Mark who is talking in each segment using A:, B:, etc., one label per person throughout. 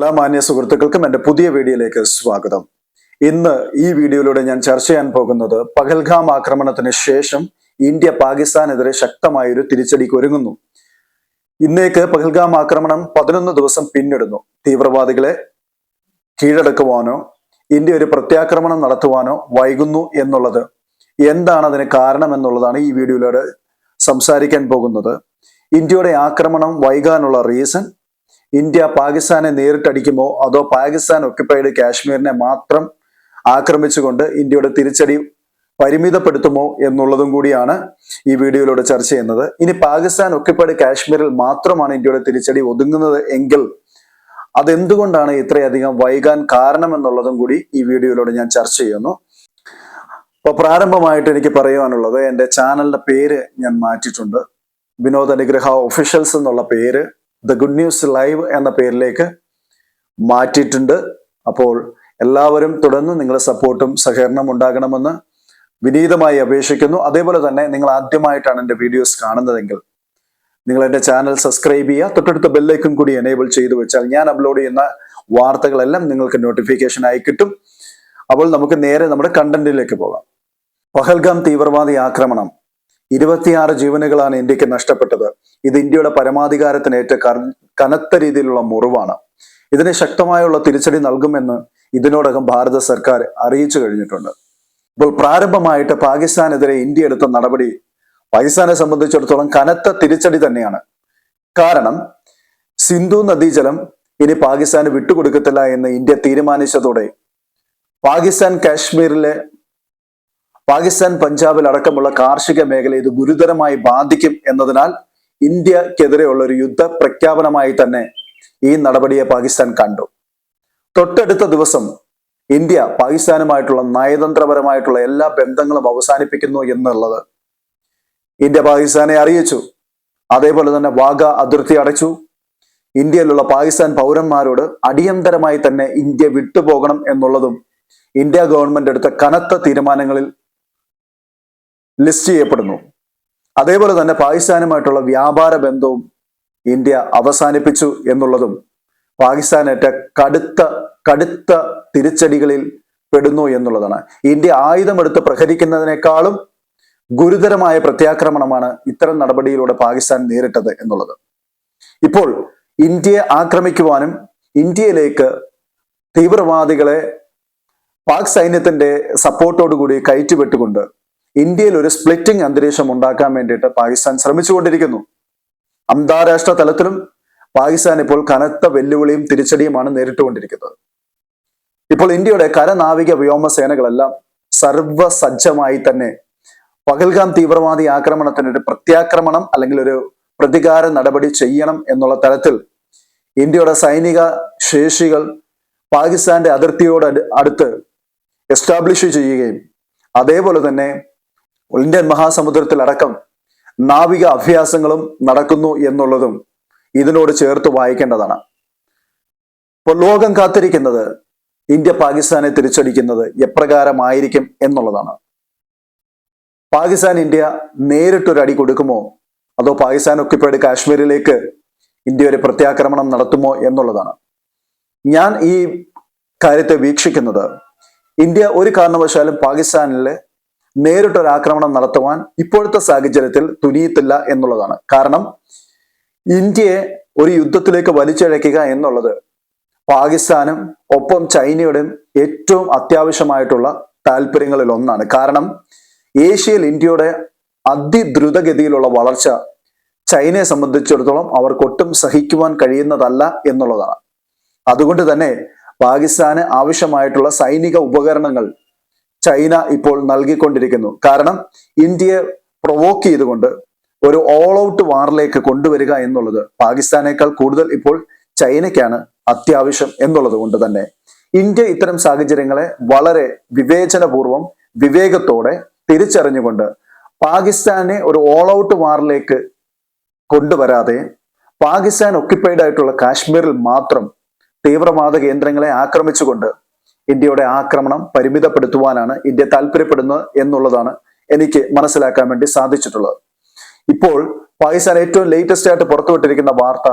A: എല്ലാ മാന്യ സുഹൃത്തുക്കൾക്കും എന്റെ പുതിയ വീഡിയോയിലേക്ക് സ്വാഗതം. ഇന്ന് ഈ വീഡിയോയിലൂടെ ഞാൻ ചർച്ച ചെയ്യാൻ പോകുന്നത് പഹൽഗാം ആക്രമണത്തിന് ശേഷം ഇന്ത്യ പാകിസ്ഥാനെതിരെ ശക്തമായൊരു തിരിച്ചടിക്ക് ഒരുങ്ങുന്നു. ഇന്നേക്ക് പഹൽഗാം ആക്രമണം പതിനൊന്ന് ദിവസം പിന്നിടുന്നു. തീവ്രവാദികളെ കീഴടക്കുവാനോ ഇന്ത്യ ഒരു പ്രത്യാക്രമണം നടത്തുവാനോ വൈകുന്നു എന്നുള്ളത് എന്താണ് അതിന് കാരണം എന്നുള്ളതാണ് ഈ വീഡിയോയിലൂടെ സംസാരിക്കാൻ പോകുന്നത്. ഇന്ത്യയുടെ ആക്രമണം വൈകാനുള്ള റീസൺ ഇന്ത്യ പാകിസ്ഥാനെ നേരിട്ടടിക്കുമോ അതോ പാകിസ്ഥാൻ ഒക്യുപ്പൈഡ് കാശ്മീരിനെ മാത്രം ആക്രമിച്ചുകൊണ്ട് ഇന്ത്യയുടെ തിരിച്ചടി പരിമിതപ്പെടുത്തുമോ എന്നുള്ളതും കൂടിയാണ് ഈ വീഡിയോയിലൂടെ ചർച്ച ചെയ്യുന്നത്. ഇനി പാകിസ്ഥാൻ ഒക്യുപ്പൈഡ് കാശ്മീരിൽ മാത്രമാണ് ഇന്ത്യയുടെ തിരിച്ചടി ഒതുങ്ങുന്നത് എങ്കിൽ അതെന്തുകൊണ്ടാണ് ഇത്രയധികം വൈകാൻ കാരണം എന്നുള്ളതും കൂടി ഈ വീഡിയോയിലൂടെ ഞാൻ ചർച്ച ചെയ്യുന്നു. അപ്പൊ പ്രാരംഭമായിട്ട് എനിക്ക് പറയുവാനുള്ളത് എന്റെ ചാനലിന്റെ പേര് ഞാൻ മാറ്റിയിട്ടുണ്ട്. വിനോദ അനുഗ്രഹ ഒഫീഷ്യൽസ് എന്നുള്ള പേര്. ദ ഗുഡ് ന്യൂസ് ലൈവ് എന്ന പേരിലേക്ക് മാറ്റിയിട്ടുണ്ട്. അപ്പോൾ എല്ലാവരും തുടർന്ന് നിങ്ങളുടെ സപ്പോർട്ടും സഹകരണം ഉണ്ടാകണമെന്ന് വിനീതമായി അപേക്ഷിക്കുന്നു. അതേപോലെ തന്നെ നിങ്ങൾ ആദ്യമായിട്ടാണ് എന്റെ വീഡിയോസ് കാണുന്നതെങ്കിൽ നിങ്ങൾ എന്റെ ചാനൽ സബ്സ്ക്രൈബ് ചെയ്യുക. തൊട്ടടുത്ത ബെല്ലേക്കും കൂടി എനേബിൾ ചെയ്തു വെച്ചാൽ ഞാൻ അപ്ലോഡ് ചെയ്യുന്ന വാർത്തകളെല്ലാം നിങ്ങൾക്ക് നോട്ടിഫിക്കേഷൻ ആയി കിട്ടും. അപ്പോൾ നമുക്ക് നേരെ നമ്മുടെ കണ്ടന്റിലേക്ക് പോകാം. പഹൽഗാം തീവ്രവാദി ആക്രമണം. ഇരുപത്തിയാറ് ജീവനുകളാണ് ഇന്ത്യയ്ക്ക് നഷ്ടപ്പെട്ടത്. ഇത് ഇന്ത്യയുടെ പരമാധികാരത്തിനേറ്റ കനത്ത രീതിയിലുള്ള മുറിവാണ്. ഇതിന് ശക്തമായുള്ള തിരിച്ചടി നൽകുമെന്ന് ഇതിനോടകം ഭാരത സർക്കാർ അറിയിച്ചു കഴിഞ്ഞിട്ടുണ്ട്. ഇപ്പോൾ പ്രാരംഭമായിട്ട് പാകിസ്ഥാനെതിരെ ഇന്ത്യ എടുത്ത നടപടി പാകിസ്ഥാനെ സംബന്ധിച്ചിടത്തോളം കനത്ത തിരിച്ചടി തന്നെയാണ്. കാരണം സിന്ധു നദീജലം ഇനി പാകിസ്ഥാന് വിട്ടുകൊടുക്കത്തില്ല എന്ന് ഇന്ത്യ തീരുമാനിച്ചതോടെ പാകിസ്ഥാൻ കാശ്മീരിലെ പാകിസ്ഥാൻ പഞ്ചാബിൽ അടക്കമുള്ള കാർഷിക മേഖല ഇത് ഗുരുതരമായി ബാധിക്കും എന്നതിനാൽ ഇന്ത്യക്കെതിരെയുള്ള ഒരു യുദ്ധ പ്രഖ്യാപനമായി തന്നെ ഈ നടപടിയെ പാകിസ്ഥാൻ കണ്ടു. തൊട്ടടുത്ത ദിവസം ഇന്ത്യ പാകിസ്ഥാനുമായിട്ടുള്ള നയതന്ത്രപരമായിട്ടുള്ള എല്ലാ ബന്ധങ്ങളും അവസാനിപ്പിക്കുന്നു എന്നുള്ളത് ഇന്ത്യ പാകിസ്ഥാനെ അറിയിച്ചു. അതേപോലെ തന്നെ വാഗ അതിർത്തി അടച്ചു. ഇന്ത്യയിലുള്ള പാകിസ്ഥാൻ പൗരന്മാരോട് അടിയന്തരമായി തന്നെ ഇന്ത്യ വിട്ടുപോകണം എന്നുള്ളതും ഇന്ത്യ ഗവൺമെന്റ് എടുത്ത കനത്ത തീരുമാനങ്ങളിൽ ലിസ്റ്റ് ചെയ്യപ്പെടുന്നു. അതേപോലെ തന്നെ പാകിസ്ഥാനുമായിട്ടുള്ള വ്യാപാര ബന്ധവും ഇന്ത്യ അവസാനിപ്പിച്ചു എന്നുള്ളതും പാകിസ്ഥാനേറ്റ കടുത്ത കടുത്ത തിരിച്ചടികളിൽ പെടുന്നു എന്നുള്ളതാണ്. ഇന്ത്യ ആയുധമെടുത്ത് പ്രഹരിക്കുന്നതിനേക്കാളും ഗുരുതരമായ പ്രത്യാക്രമണമാണ് ഇത്തരം നടപടിയിലൂടെ പാകിസ്ഥാൻ നേരിട്ടത് എന്നുള്ളത്. ഇപ്പോൾ ഇന്ത്യയെ ആക്രമിക്കുവാനും ഇന്ത്യയിലേക്ക് തീവ്രവാദികളെ പാക് സൈന്യത്തിന്റെ സപ്പോർട്ടോടുകൂടി കയറ്റിവിട്ടുകൊണ്ട് ഇന്ത്യയിൽ ഒരു സ്പ്ലിറ്റിംഗ് അന്തരീക്ഷം ഉണ്ടാക്കാൻ വേണ്ടിയിട്ട് പാകിസ്ഥാൻ ശ്രമിച്ചുകൊണ്ടിരിക്കുന്നു. അന്താരാഷ്ട്ര തലത്തിലും പാകിസ്ഥാൻ ഇപ്പോൾ കനത്ത വെല്ലുവിളിയും തിരിച്ചടിയുമാണ് നേരിട്ടുകൊണ്ടിരിക്കുന്നത്. ഇപ്പോൾ ഇന്ത്യയുടെ കരനാവിക വ്യോമസേനകളെല്ലാം സർവസജ്ജമായി തന്നെ പകൽഗാം തീവ്രവാദി ആക്രമണത്തിന് ഒരു പ്രത്യാക്രമണം അല്ലെങ്കിൽ ഒരു പ്രതികാര നടപടി ചെയ്യണം എന്നുള്ള തരത്തിൽ ഇന്ത്യയുടെ സൈനിക ശേഷികൾ പാകിസ്ഥാന്റെ അതിർത്തിയോട് അടുത്ത് എസ്റ്റാബ്ലിഷ് ചെയ്യുകയും അതേപോലെ തന്നെ ഇന്ത്യൻ മഹാസമുദ്രത്തിലടക്കം നാവിക അഭ്യാസങ്ങളും നടക്കുന്നു എന്നുള്ളതും ഇതിനോട് ചേർത്ത് വായിക്കേണ്ടതാണ്. ഇപ്പോൾ ലോകം കാത്തിരിക്കുന്നത് ഇന്ത്യ പാകിസ്ഥാനെ തിരിച്ചടിക്കുന്നത് എപ്രകാരമായിരിക്കും എന്നുള്ളതാണ്. പാകിസ്ഥാൻ ഇന്ത്യ നേരിട്ടൊരു അടി കൊടുക്കുമോ? അതോ പാകിസ്ഥാൻ ഒക്യുപ്പൈഡ് കാശ്മീരിലേക്ക് ഇന്ത്യ ഒരു പ്രത്യാക്രമണം നടത്തുമോ എന്നുള്ളതാണ്. ഞാൻ ഈ കാര്യത്തെ വീക്ഷിക്കുന്നത് ഇന്ത്യ ഒരു കാരണവശാലും പാകിസ്ഥാനിലെ നേരിട്ടൊരു ആക്രമണം നടത്തുവാൻ ഇപ്പോഴത്തെ സാഹചര്യത്തിൽ തുനിയത്തില്ല എന്നുള്ളതാണ്. കാരണം ഇന്ത്യയെ ഒരു യുദ്ധത്തിലേക്ക് വലിച്ചിഴക്കുക എന്നുള്ളത് പാകിസ്ഥാനും ഒപ്പം ചൈനയുടെയും ഏറ്റവും അത്യാവശ്യമായിട്ടുള്ള താല്പര്യങ്ങളിൽ ഒന്നാണ് കാരണം ഏഷ്യയിൽ ഇന്ത്യയുടെ അതിദ്രുതഗതിയിലുള്ള വളർച്ച ചൈനയെ സംബന്ധിച്ചിടത്തോളം അവർക്കൊട്ടും സഹിക്കുവാൻ കഴിയുന്നതല്ല എന്നുള്ളതാണ്. അതുകൊണ്ട് തന്നെ പാകിസ്ഥാന് ആവശ്യമായിട്ടുള്ള സൈനിക ഉപകരണങ്ങൾ ചൈന ഇപ്പോൾ നൽകിക്കൊണ്ടിരിക്കുന്നു. കാരണം ഇന്ത്യയെ പ്രൊവോക്ക് ചെയ്തുകൊണ്ട് ഒരു ഓൾ ഔട്ട് വാറിലേക്ക് കൊണ്ടുവരിക എന്നുള്ളത് പാകിസ്ഥാനേക്കാൾ കൂടുതൽ ഇപ്പോൾ ചൈനയ്ക്കാണ് അത്യാവശ്യം എന്നുള്ളത് കൊണ്ട് തന്നെ. ഇന്ത്യ ഇത്തരം സാഹചര്യങ്ങളെ വളരെ വിവേചനപൂർവം വിവേകത്തോടെ തിരിച്ചറിഞ്ഞുകൊണ്ട് പാകിസ്ഥാനെ ഒരു ഓൾ ഔട്ട് വാറിലേക്ക് കൊണ്ടുവരാതെ പാകിസ്ഥാൻ ഒക്യുപ്പൈഡ് ആയിട്ടുള്ള കാശ്മീരിൽ മാത്രം തീവ്രവാദ കേന്ദ്രങ്ങളെ ആക്രമിച്ചുകൊണ്ട് ഇന്ത്യയുടെ ആക്രമണം പരിമിതപ്പെടുത്തുവാനാണ് ഇന്ത്യ താല്പര്യപ്പെടുന്നത് എന്നുള്ളതാണ് എനിക്ക് മനസ്സിലാക്കാൻ വേണ്ടി സാധിച്ചിട്ടുള്ളത്. ഇപ്പോൾ പാകിസ്ഥാൻ ഏറ്റവും ലേറ്റസ്റ്റ് ആയിട്ട് പുറത്തുവിട്ടിരിക്കുന്ന വാർത്ത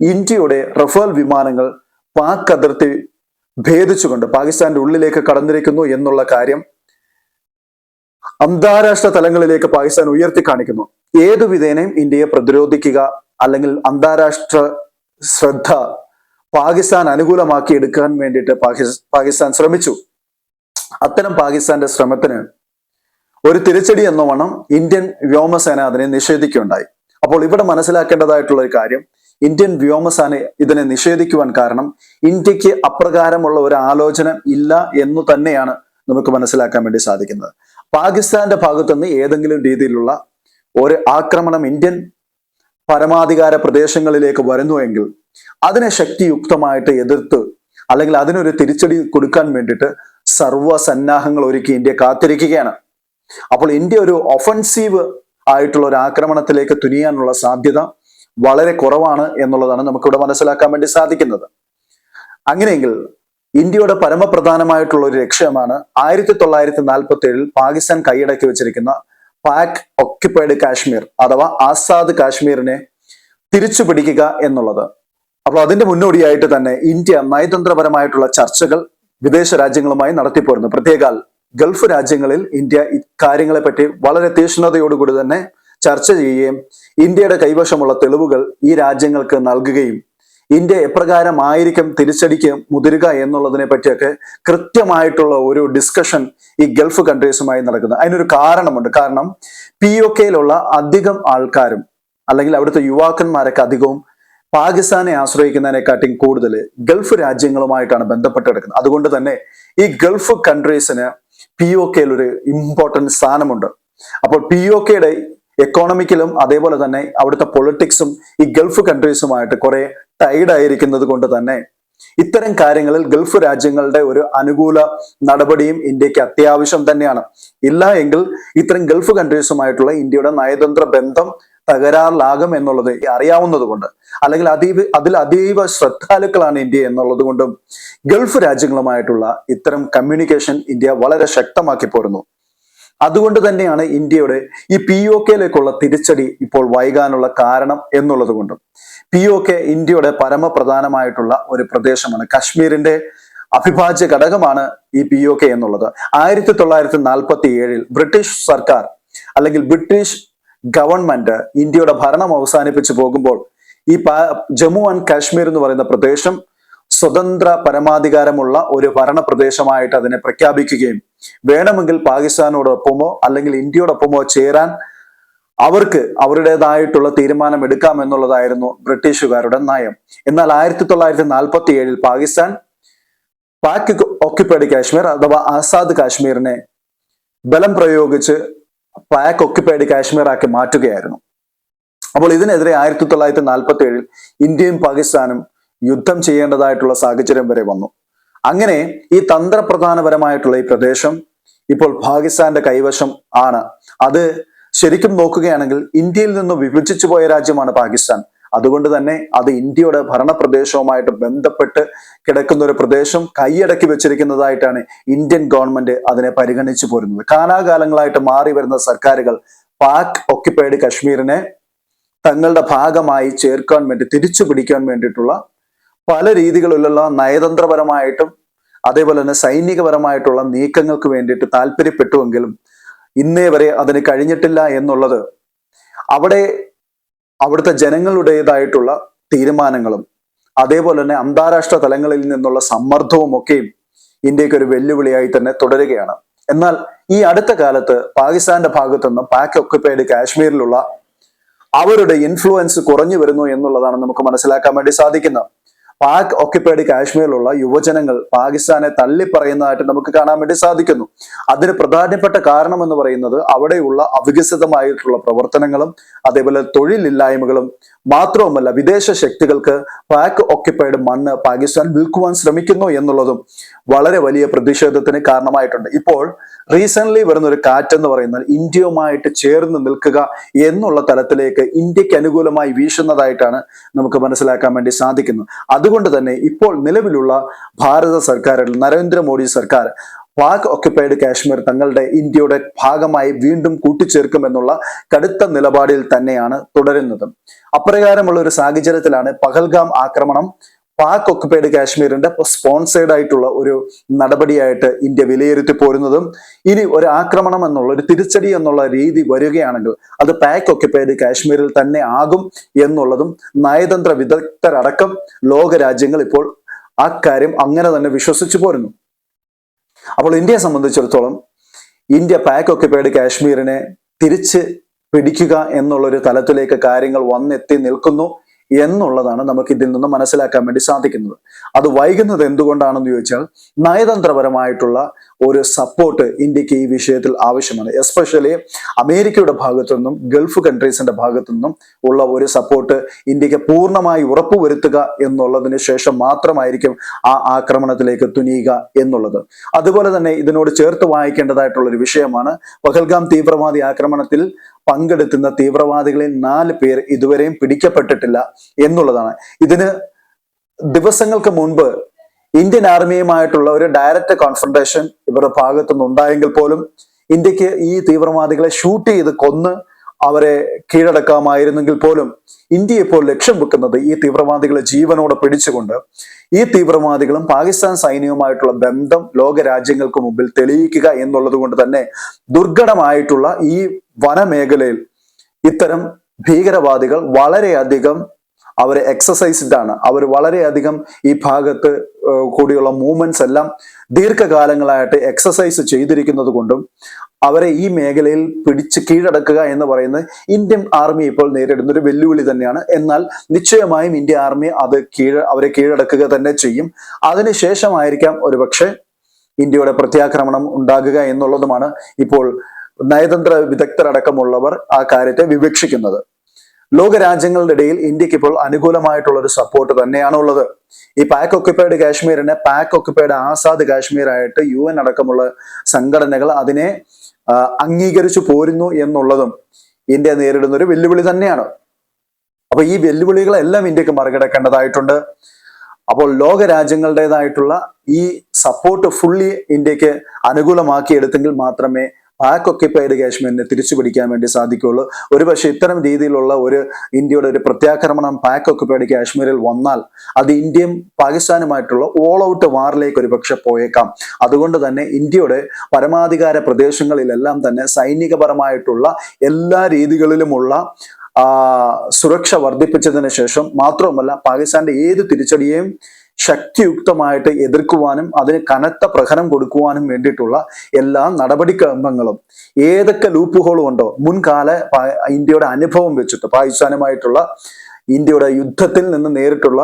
A: ഇന്ത്യയുടെ റഫേൽ വിമാനങ്ങൾ പാക് അതിർത്തി ഭേദിച്ചുകൊണ്ട് പാകിസ്ഥാന്റെ ഉള്ളിലേക്ക് കടന്നിരിക്കുന്നു എന്നുള്ള കാര്യം അന്താരാഷ്ട്ര തലങ്ങളിലേക്ക് പാകിസ്ഥാൻ ഉയർത്തി കാണിക്കുന്നു. ഏതു വിധേനയും ഇന്ത്യയെ പ്രതിരോധിക്കുക അല്ലെങ്കിൽ അന്താരാഷ്ട്ര ശ്രദ്ധ പാകിസ്ഥാൻ അനുകൂലമാക്കി എടുക്കാൻ വേണ്ടിയിട്ട് പാകിസ് പാകിസ്ഥാൻ ശ്രമിച്ചു. അത്തരം പാകിസ്ഥാന്റെ ശ്രമത്തിന് ഒരു തിരിച്ചടി എന്ന വണ്ണം ഇന്ത്യൻ വ്യോമസേന അതിനെ നിഷേധിക്കുകയുണ്ടായി. അപ്പോൾ ഇവിടെ മനസ്സിലാക്കേണ്ടതായിട്ടുള്ള ഒരു കാര്യം ഇന്ത്യൻ വ്യോമസേന ഇതിനെ നിഷേധിക്കുവാൻ കാരണം ഇന്ത്യയ്ക്ക് അപ്രകാരമുള്ള ഒരു ആലോചന ഇല്ല എന്നു തന്നെയാണ് നമുക്ക് മനസ്സിലാക്കാൻ വേണ്ടി സാധിക്കുന്നത്. പാകിസ്ഥാന്റെ ഭാഗത്തുനിന്ന് ഏതെങ്കിലും രീതിയിലുള്ള ഒരു ആക്രമണം ഇന്ത്യൻ പരമാധികാര പ്രദേശങ്ങളിലേക്ക് വരുന്നുവെങ്കിൽ അതിനെ ശക്തിയുക്തമായിട്ട് എതിർത്ത് അല്ലെങ്കിൽ അതിനൊരു തിരിച്ചടി കൊടുക്കാൻ വേണ്ടിയിട്ട് സർവസന്നാഹങ്ങൾ ഒരുക്കി ഇന്ത്യ കാത്തിരിക്കുകയാണ്. അപ്പോൾ ഇന്ത്യ ഒരു ഒഫൻസീവ് ആയിട്ടുള്ള ഒരു ആക്രമണത്തിലേക്ക് തുനിയാനുള്ള സാധ്യത വളരെ കുറവാണ് എന്നുള്ളതാണ് നമുക്കിവിടെ മനസ്സിലാക്കാൻ വേണ്ടി സാധിക്കുന്നത്. അങ്ങനെയെങ്കിൽ ഇന്ത്യയുടെ പരമപ്രധാനമായിട്ടുള്ള ഒരു ലക്ഷ്യമാണ് ആയിരത്തി തൊള്ളായിരത്തി നാൽപ്പത്തി ഏഴിൽ പാകിസ്ഥാൻ കൈയടക്കി വെച്ചിരിക്കുന്ന പാക് ഒക്യുപൈഡ് കാശ്മീർ അഥവാ ആസാദ് കാശ്മീരിനെ തിരിച്ചു പിടിക്കുക എന്നുള്ളത്. അപ്പോൾ അതിന്റെ മുന്നോടിയായിട്ട് തന്നെ ഇന്ത്യ നയതന്ത്രപരമായിട്ടുള്ള ചർച്ചകൾ വിദേശ രാജ്യങ്ങളുമായി നടത്തിപ്പോരുന്നു. പ്രത്യേകാൽ ഗൾഫ് രാജ്യങ്ങളിൽ ഇന്ത്യ ഇക്കാര്യങ്ങളെ പറ്റി വളരെ തീക്ഷ്ണതയോടുകൂടി തന്നെ ചർച്ച ചെയ്യുകയും ഇന്ത്യയുടെ കൈവശമുള്ള തെളിവുകൾ ഈ രാജ്യങ്ങൾക്ക് നൽകുകയും ഇന്ത്യ എപ്രകാരമായിരിക്കും തിരിച്ചടിക്ക് മുതിരുക എന്നുള്ളതിനെ പറ്റിയൊക്കെ കൃത്യമായിട്ടുള്ള ഒരു ഡിസ്കഷൻ ഈ ഗൾഫ് കൺട്രീസുമായി നടക്കുന്നത് അതിനൊരു കാരണമുണ്ട്. കാരണം പി ഒ കെയിലുള്ള അധികം ആൾക്കാരും അല്ലെങ്കിൽ അവിടുത്തെ യുവാക്കന്മാരൊക്കെ അധികവും പാകിസ്ഥാനെ ആശ്രയിക്കുന്നതിനെക്കാട്ടിയും കൂടുതൽ ഗൾഫ് രാജ്യങ്ങളുമായിട്ടാണ് ബന്ധപ്പെട്ട് കിടക്കുന്നത് അതുകൊണ്ട് തന്നെ ഈ ഗൾഫ് കൺട്രീസിന് പി ഒ കെയിൽ ഒരു ഇമ്പോർട്ടന്റ് സ്ഥാനമുണ്ട്. അപ്പോൾ പി ഒ കെയുടെ എക്കോണമിക്കലും അതേപോലെ തന്നെ അവിടുത്തെ പൊളിറ്റിക്സും ഈ ഗൾഫ് കൺട്രീസുമായിട്ട് കുറെ ടൈഡ് ആയിരിക്കുന്നത് കൊണ്ട് തന്നെ ഇത്തരം കാര്യങ്ങളിൽ ഗൾഫ് രാജ്യങ്ങളുടെ ഒരു അനുകൂല നടപടിയും ഇന്ത്യയ്ക്ക് അത്യാവശ്യം തന്നെയാണ്. ഇല്ല എങ്കിൽ ഇത്തരം ഗൾഫ് കൺട്രീസുമായിട്ടുള്ള ഇന്ത്യയുടെ നയതന്ത്ര ബന്ധം തകരാറിലാകും എന്നുള്ളത് അറിയാവുന്നത് കൊണ്ട്. അല്ലെങ്കിൽ അതീവ അതിൽ അതീവ ശ്രദ്ധാലുക്കളാണ് ഇന്ത്യ എന്നുള്ളത് കൊണ്ടും ഗൾഫ് രാജ്യങ്ങളുമായിട്ടുള്ള ഇത്തരം കമ്മ്യൂണിക്കേഷൻ ഇന്ത്യ വളരെ ശക്തമാക്കി പോരുന്നു. അതുകൊണ്ട് തന്നെയാണ് ഇന്ത്യയുടെ ഈ പി ഒ കെയിലേക്കുള്ള തിരിച്ചടി ഇപ്പോൾ വൈകാനുള്ള കാരണം എന്നുള്ളത് കൊണ്ടും. പി ഒ കെ ഇന്ത്യയുടെ പരമപ്രധാനമായിട്ടുള്ള ഒരു പ്രദേശമാണ് കശ്മീരിന്റെ അഭിഭാജ്യ ഘടകമാണ് ഈ പി ഒ കെ എന്നുള്ളത്. ആയിരത്തി തൊള്ളായിരത്തി നാൽപ്പത്തി ഏഴിൽ ബ്രിട്ടീഷ് സർക്കാർ അല്ലെങ്കിൽ ബ്രിട്ടീഷ് ഗവൺമെന്റ് ഇന്ത്യയുടെ ഭരണം അവസാനിപ്പിച്ചു പോകുമ്പോൾ ഈ ജമ്മു ആൻഡ് കാശ്മീർ എന്ന് പറയുന്ന പ്രദേശം സ്വതന്ത്ര പരമാധികാരമുള്ള ഒരു ഭരണപ്രദേശമായിട്ട് അതിനെ പ്രഖ്യാപിക്കുകയും വേണമെങ്കിൽ പാകിസ്ഥാനോടൊപ്പമോ അല്ലെങ്കിൽ ഇന്ത്യയോടൊപ്പമോ ചേരാൻ അവർക്ക് അവരുടേതായിട്ടുള്ള തീരുമാനം എടുക്കാം എന്നുള്ളതായിരുന്നു ബ്രിട്ടീഷുകാരുടെ നയം. എന്നാൽ ആയിരത്തി തൊള്ളായിരത്തി നാൽപ്പത്തി ഏഴിൽ പാകിസ്ഥാൻ പാക് ഓക്യുപ്പൈഡ് കാശ്മീർ അഥവാ ആസാദ് കാശ്മീരിനെ ബലം പ്രയോഗിച്ച് പാക് ഒക്യുപ്പൈഡ് കാശ്മീർ ആക്കി മാറ്റുകയായിരുന്നു. അപ്പോൾ ഇതിനെതിരെ ആയിരത്തി തൊള്ളായിരത്തി നാൽപ്പത്തി ഏഴിൽ ഇന്ത്യയും പാകിസ്ഥാനും യുദ്ധം ചെയ്യേണ്ടതായിട്ടുള്ള സാഹചര്യം വരെ വന്നു. അങ്ങനെ ഈ തന്ത്രപ്രധാനപരമായിട്ടുള്ള ഈ പ്രദേശം ഇപ്പോൾ പാകിസ്ഥാന്റെ കൈവശം ആണ്. അത് ശരിക്കും നോക്കുകയാണെങ്കിൽ ഇന്ത്യയിൽ നിന്ന് വിഭജിച്ചു പോയ രാജ്യമാണ് പാകിസ്ഥാൻ. അതുകൊണ്ട് തന്നെ അത് ഇന്ത്യയുടെ ഭരണപ്രദേശവുമായിട്ട് ബന്ധപ്പെട്ട് കിടക്കുന്ന ഒരു പ്രദേശം കൈയടക്കി വെച്ചിരിക്കുന്നതായിട്ടാണ് ഇന്ത്യൻ ഗവൺമെന്റ് അതിനെ പരിഗണിച്ചു പോരുന്നത്. കാലാകാലങ്ങളായിട്ട് മാറി വരുന്ന സർക്കാരുകൾ പാക് ഒക്യുപ്പൈഡ് കശ്മീരിനെ തങ്ങളുടെ ഭാഗമായി ചേർക്കാൻ വേണ്ടി തിരിച്ചു പിടിക്കാൻ വേണ്ടിയിട്ടുള്ള പല രീതികളിലുള്ള നയതന്ത്രപരമായിട്ടും അതേപോലെ തന്നെ സൈനികപരമായിട്ടുള്ള നീക്കങ്ങൾക്ക് വേണ്ടിയിട്ട് താല്പര്യപ്പെട്ടുവെങ്കിലും ഇന്നേ വരെ അതിന് കഴിഞ്ഞിട്ടില്ല എന്നുള്ളത് അവിടെ അവിടുത്തെ ജനങ്ങളുടേതായിട്ടുള്ള തീരുമാനങ്ങളും അതേപോലെ തന്നെ അന്താരാഷ്ട്ര തലങ്ങളിൽ നിന്നുള്ള സമ്മർദ്ദവും ഒക്കെയും ഇന്ത്യയ്ക്ക് ഒരു വെല്ലുവിളിയായി തന്നെ തുടരുകയാണ്. എന്നാൽ ഈ അടുത്ത കാലത്ത് പാകിസ്ഥാന്റെ ഭാഗത്തു നിന്നും പാക് ഒക്യുപ്പൈഡ് കാശ്മീരിലുള്ള അവരുടെ ഇൻഫ്ലുവൻസ് കുറഞ്ഞു വരുന്നു എന്നുള്ളതാണ് നമുക്ക് മനസ്സിലാക്കാൻ വേണ്ടി സാധിക്കുന്നത്. പാക് ഒക്യുപ്പൈഡ് കാശ്മീരിലുള്ള യുവജനങ്ങൾ പാകിസ്ഥാനെ തള്ളിപ്പറയുന്നതായിട്ട് നമുക്ക് കാണാൻ വേണ്ടി സാധിക്കുന്നു. അതിന് പ്രധാനപ്പെട്ട കാരണം എന്ന് പറയുന്നത് അവിടെയുള്ള അവികസിതമായിട്ടുള്ള പ്രവർത്തനങ്ങളും അതേപോലെ തൊഴിലില്ലായ്മകളും മാത്രവുമല്ല വിദേശ ശക്തികൾക്ക് പാക് ഒക്യുപ്പൈഡ് മണ്ണ് പാകിസ്ഥാൻ വിൽക്കുവാൻ ശ്രമിക്കുന്നു എന്നുള്ളതും വളരെ വലിയ പ്രതിഷേധത്തിന് കാരണമായിട്ടുണ്ട്. ഇപ്പോൾ റീസെന്റ് വരുന്ന ഒരു കാറ്റ് എന്ന് പറയുന്നത് ഇന്ത്യയുമായിട്ട് ചേർന്ന് നിൽക്കുക എന്നുള്ള തലത്തിലേക്ക് ഇന്ത്യയ്ക്ക് അനുകൂലമായി വീശുന്നതായിട്ടാണ് നമുക്ക് മനസ്സിലാക്കാൻ വേണ്ടി സാധിക്കുന്നത്. അതുകൊണ്ട് തന്നെ ഇപ്പോൾ നിലവിലുള്ള ഭാരത സർക്കാർ നരേന്ദ്രമോദി സർക്കാർ പാക് ഒക്യുപ്പൈഡ് കാശ്മീർ തങ്ങളുടെ ഇന്ത്യയുടെ ഭാഗമായി വീണ്ടും കൂട്ടിച്ചേർക്കുമെന്നുള്ള കടുത്ത നിലപാടിൽ തന്നെയാണ് തുടരുന്നത്. അപ്രകാരമുള്ള ഒരു സാഹചര്യത്തിലാണ് പഹൽഗാം ആക്രമണം പാക് ഒക്കുപൈഡ് കാശ്മീരിന്റെ സ്പോൺസേഡ് ആയിട്ടുള്ള ഒരു നടപടിയായിട്ട് ഇന്ത്യ വിലയിരുത്തി പോരുന്നതും ഇനി ഒരു ആക്രമണം എന്നുള്ള ഒരു തിരിച്ചടി എന്നുള്ള രീതി വരികയാണെങ്കിൽ അത് പാക് ഒക്കുപൈഡ് കാശ്മീരിൽ തന്നെ ആകും എന്നുള്ളതും നയതന്ത്ര വിദഗ്ധരടക്കം ലോക രാജ്യങ്ങൾ ഇപ്പോൾ ആ കാര്യം അങ്ങനെ തന്നെ വിശ്വസിച്ചു പോരുന്നു. അപ്പോൾ ഇന്ത്യയെ സംബന്ധിച്ചിടത്തോളം ഇന്ത്യ പാക് ഒക്കുപൈഡ് കാശ്മീരിനെ തിരിച്ച് പിടിക്കുക എന്നുള്ളൊരു തലത്തിലേക്ക് കാര്യങ്ങൾ വന്നെത്തി നിൽക്കുന്നു. എന്നുള്ളതാണ് നമുക്ക് ഇതിൽ നിന്ന് മനസ്സിലാക്കാൻ വേണ്ടി സാധിക്കുന്നത്. അത് വൈകുന്നത് എന്തുകൊണ്ടാണെന്ന് ചോദിച്ചാൽ നയതന്ത്രപരമായിട്ടുള്ള ഒരു സപ്പോർട്ട് ഇന്ത്യയ്ക്ക് ഈ വിഷയത്തിൽ ആവശ്യമാണ്. എസ്പെഷ്യലി അമേരിക്കയുടെ ഭാഗത്തു നിന്നും ഗൾഫ് കൺട്രീസിന്റെ ഭാഗത്തു നിന്നും ഉള്ള ഒരു സപ്പോർട്ട് ഇന്ത്യയ്ക്ക് പൂർണമായി ഉറപ്പുവരുത്തുക എന്നുള്ളതിന് ശേഷം മാത്രമായിരിക്കും ആ ആക്രമണത്തിലേക്ക് തുനിയുക എന്നുള്ളത്. അതുപോലെ തന്നെ ഇതിനോട് ചേർത്ത് വായിക്കേണ്ടതായിട്ടുള്ള ഒരു വിഷയമാണ് പഹൽഗാം തീവ്രവാദി ആക്രമണത്തിൽ പങ്കെടുക്കുന്ന തീവ്രവാദികളിൽ നാല് പേർ ഇതുവരെയും പിടിക്കപ്പെട്ടിട്ടില്ല എന്നുള്ളതാണ്. ഇതിന് ദിവസങ്ങൾക്ക് മുൻപ് ഇന്ത്യൻ ആർമിയുമായിട്ടുള്ള ഒരു ഡയറക്റ്റ് കോൺഫ്രണ്ടേഷൻ ഇവരുടെ ഭാഗത്തുനിന്ന് ഉണ്ടായെങ്കിൽ പോലും ഇന്ത്യയ്ക്ക് ഈ തീവ്രവാദികളെ ഷൂട്ട് ചെയ്ത് കൊന്ന് അവരെ കീഴടക്കാമായിരുന്നെങ്കിൽ പോലും ഇന്ത്യ ഇപ്പോൾ ലക്ഷ്യം വെക്കുന്നത് ഈ തീവ്രവാദികളെ ജീവനോടെ പിടിച്ചുകൊണ്ട് ഈ തീവ്രവാദികളും പാകിസ്ഥാൻ സൈന്യവുമായിട്ടുള്ള ബന്ധം ലോകരാജ്യങ്ങൾക്ക് മുമ്പിൽ തെളിയിക്കുക എന്നുള്ളത് കൊണ്ട് തന്നെ ദുർഘടമായിട്ടുള്ള ഈ വനമേഖലയിൽ ഇത്തരം ഭീകരവാദികൾ വളരെയധികം അവർ എക്സസൈസ്ഡ് ആണ്. അവർ വളരെയധികം ഈ ഭാഗത്ത് കൂടിയുള്ള മൂവ്മെന്റ്സ് എല്ലാം ദീർഘകാലങ്ങളായിട്ട് എക്സസൈസ് ചെയ്തിരിക്കുന്നത് കൊണ്ടും അവരെ ഈ മേഖലയിൽ പിടിച്ച് കീഴടക്കുക എന്ന് പറയുന്നത് ഇന്ത്യൻ ആർമി ഇപ്പോൾ നേരിടുന്ന ഒരു വെല്ലുവിളി തന്നെയാണ്. എന്നാൽ നിശ്ചയമായും ഇന്ത്യ ആർമി അത് കീഴ അവരെ കീഴടക്കുക തന്നെ ചെയ്യും. അതിനുശേഷമായിരിക്കാം ഒരുപക്ഷെ ഇന്ത്യയുടെ പ്രത്യാക്രമണം ഉണ്ടാകുക എന്നുള്ളതുമാണ് ഇപ്പോൾ നയതന്ത്ര വിദഗ്ധരടക്കമുള്ളവർ ആ കാര്യത്തെ വിവക്ഷിക്കുന്നത്. ലോകരാജ്യങ്ങളുടെ ഇടയിൽ ഇന്ത്യയ്ക്ക് ഇപ്പോൾ അനുകൂലമായിട്ടുള്ള ഒരു സപ്പോർട്ട് തന്നെയാണ് ഉള്ളത് ഈ പാക്ക് ഒക്യുപ്പൈഡ് കാശ്മീരിനെ പാക്ക് ഒക്യുപ്പൈഡ് ആസാദ് കാശ്മീരായിട്ട് യു എൻ അടക്കമുള്ള സംഘടനകൾ അതിനെ അംഗീകരിച്ചു പോരുന്നു എന്നുള്ളതും ഇന്ത്യ നേരിടുന്ന ഒരു വെല്ലുവിളി തന്നെയാണ്. അപ്പൊ ഈ വെല്ലുവിളികളെല്ലാം ഇന്ത്യയ്ക്ക് മറികടക്കേണ്ടതായിട്ടുണ്ട്. അപ്പോൾ ലോക രാജ്യങ്ങളുടേതായിട്ടുള്ള ഈ സപ്പോർട്ട് ഫുള്ളി ഇന്ത്യയ്ക്ക് അനുകൂലമാക്കിയെടുത്തെങ്കിൽ മാത്രമേ പാക് ഒക്കിപ്പൈഡ് കാശ്മീരിനെ തിരിച്ചു പിടിക്കാൻ വേണ്ടി സാധിക്കുകയുള്ളൂ. ഒരുപക്ഷെ ഇത്തരം രീതിയിലുള്ള ഒരു ഇന്ത്യയുടെ ഒരു പ്രത്യാക്രമണം പാക്ക് ഒക്കിപ്പൈഡ് കാശ്മീരിൽ വന്നാൽ അത് ഇന്ത്യയും പാകിസ്ഥാനുമായിട്ടുള്ള ഓൾ ഔട്ട് വാറിലേക്ക് ഒരുപക്ഷെ പോയേക്കാം. അതുകൊണ്ട് തന്നെ ഇന്ത്യയുടെ പരമാധികാര പ്രദേശങ്ങളിലെല്ലാം തന്നെ സൈനികപരമായിട്ടുള്ള എല്ലാ രീതികളിലുമുള്ള സുരക്ഷ വർദ്ധിപ്പിച്ചതിന് ശേഷം മാത്രവുമല്ല പാകിസ്ഥാന്റെ ഏത് തിരിച്ചടിയെയും ശക്തിയുക്തമായിട്ട് എതിർക്കുവാനും അതിന് കനത്ത പ്രഹരം കൊടുക്കുവാനും വേണ്ടിയിട്ടുള്ള എല്ലാ നടപടിക്രമങ്ങളും ഏതൊക്കെ ലൂപ്പുകളും ഉണ്ടോ മുൻകാല ഇന്ത്യയുടെ അനുഭവം വെച്ചിട്ട് പാകിസ്ഥാനുമായിട്ടുള്ള ഇന്ത്യയുടെ യുദ്ധത്തിൽ നിന്ന് നേരിട്ടുള്ള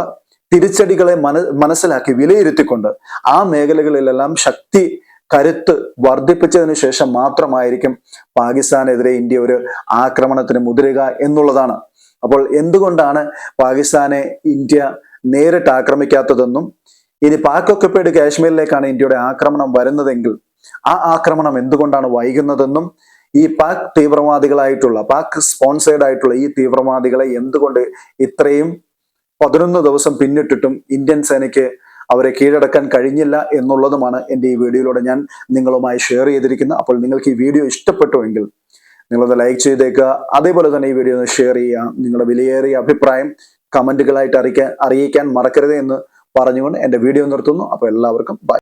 A: തിരിച്ചടികളെ മന മനസ്സിലാക്കി വിലയിരുത്തിക്കൊണ്ട് ആ മേഖലകളിലെല്ലാം ശക്തി കരുത്ത് വർദ്ധിപ്പിച്ചതിന് ശേഷം മാത്രമായിരിക്കും പാകിസ്ഥാനെതിരെ ഇന്ത്യ ഒരു ആക്രമണത്തിന് മുതിരുക എന്നുള്ളതാണ്. അപ്പോൾ എന്തുകൊണ്ടാണ് പാകിസ്ഥാനെ ഇന്ത്യ നേരിട്ട് ആക്രമിക്കാത്തതെന്നും ഇനി പാക് ഒക്കുപ്പൈഡ് കാശ്മീരിലേക്കാണ് ഇന്ത്യയുടെ ആക്രമണം വരുന്നതെങ്കിൽ ആ ആക്രമണം എന്തുകൊണ്ടാണ് വൈകുന്നതെന്നും ഈ പാക് തീവ്രവാദികളായിട്ടുള്ള പാക് സ്പോൺസേഡ് ആയിട്ടുള്ള ഈ തീവ്രവാദികളെ എന്തുകൊണ്ട് ഇത്രയും പതിനൊന്ന് ദിവസം പിന്നിട്ടിട്ടും ഇന്ത്യൻ സേനയ്ക്ക് അവരെ കീഴടക്കാൻ കഴിഞ്ഞില്ല എന്നുള്ളതുമാണ് എന്റെ ഈ വീഡിയോയിലൂടെ ഞാൻ നിങ്ങളുമായി ഷെയർ ചെയ്തിരിക്കുന്നത്. അപ്പോൾ നിങ്ങൾക്ക് ഈ വീഡിയോ ഇഷ്ടപ്പെട്ടുവെങ്കിൽ നിങ്ങളത് ലൈക്ക് ചെയ്തേക്കുക. അതേപോലെ തന്നെ ഈ വീഡിയോ ഒന്ന് ഷെയർ ചെയ്യുക. നിങ്ങളുടെ വിലയേറിയ അഭിപ്രായം കമന്റുകളായിട്ട് അറിയിക്കാൻ അറിയിക്കാൻ മറക്കരുത് എന്ന് പറഞ്ഞുകൊണ്ട് എന്റെ വീഡിയോ നിർത്തുന്നു. അപ്പോൾ എല്ലാവർക്കും ബൈ